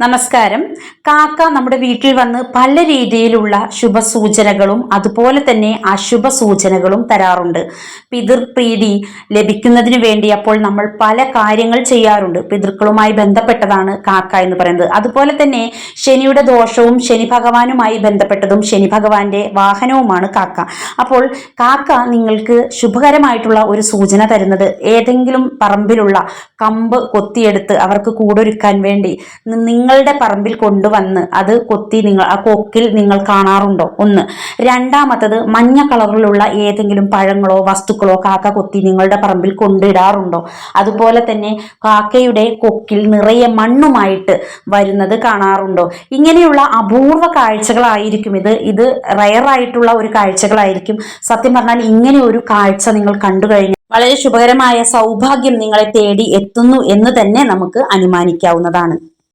നമസ്കാരം. കാക്ക നമ്മുടെ വീട്ടിൽ വന്ന് പല രീതിയിലുള്ള ശുഭസൂചനകളും അതുപോലെ തന്നെ അശുഭ സൂചനകളും തരാറുണ്ട്. പിതൃപ്രീതി ലഭിക്കുന്നതിന് വേണ്ടി അപ്പോൾ നമ്മൾ പല കാര്യങ്ങൾ ചെയ്യാറുണ്ട്. പിതൃക്കളുമായി ബന്ധപ്പെട്ടതാണ് കാക്ക എന്ന് പറയുന്നത്. അതുപോലെ തന്നെ ശനിയുടെ ദോഷവും ശനി ഭഗവാനുമായി ബന്ധപ്പെട്ടതും ശനി ഭഗവാന്റെ വാഹനവുമാണ് കാക്ക. അപ്പോൾ കാക്ക നിങ്ങൾക്ക് ശുഭകരമായിട്ടുള്ള ഒരു സൂചന തരുന്നത് ഏതെങ്കിലും പറമ്പിലുള്ള കമ്പ് കൊത്തിയെടുത്ത് അവർക്ക് കൂടൊരുക്കാൻ വേണ്ടി നിങ്ങളുടെ പറമ്പിൽ കൊണ്ടുവന്ന് അത് കൊത്തി നിങ്ങൾ ആ കൊക്കിൽ നിങ്ങൾ കാണാറുണ്ടോ? ഒന്ന്. രണ്ടാമത്തത് മഞ്ഞ കളറിലുള്ള ഏതെങ്കിലും പഴങ്ങളോ വസ്തുക്കളോ കാക്ക കൊത്തി നിങ്ങളുടെ പറമ്പിൽ കൊണ്ടിടാറുണ്ടോ? അതുപോലെ തന്നെ കാക്കയുടെ കൊക്കിൽ നിറയെ മണ്ണുമായിട്ട് വരുന്നത് കാണാറുണ്ടോ? ഇങ്ങനെയുള്ള അപൂർവ കാഴ്ചകളായിരിക്കും ഇത്. ഇത് റയറായിട്ടുള്ള ഒരു കാഴ്ചകളായിരിക്കും. സത്യം പറഞ്ഞാൽ ഇങ്ങനെ ഒരു കാഴ്ച നിങ്ങൾ കണ്ടു കഴിഞ്ഞാൽ വളരെ ശുഭകരമായ സൗഭാഗ്യം നിങ്ങളെ തേടി എത്തുന്നു എന്ന് തന്നെ നമുക്ക് അനുമാനിക്കാവുന്നതാണ്.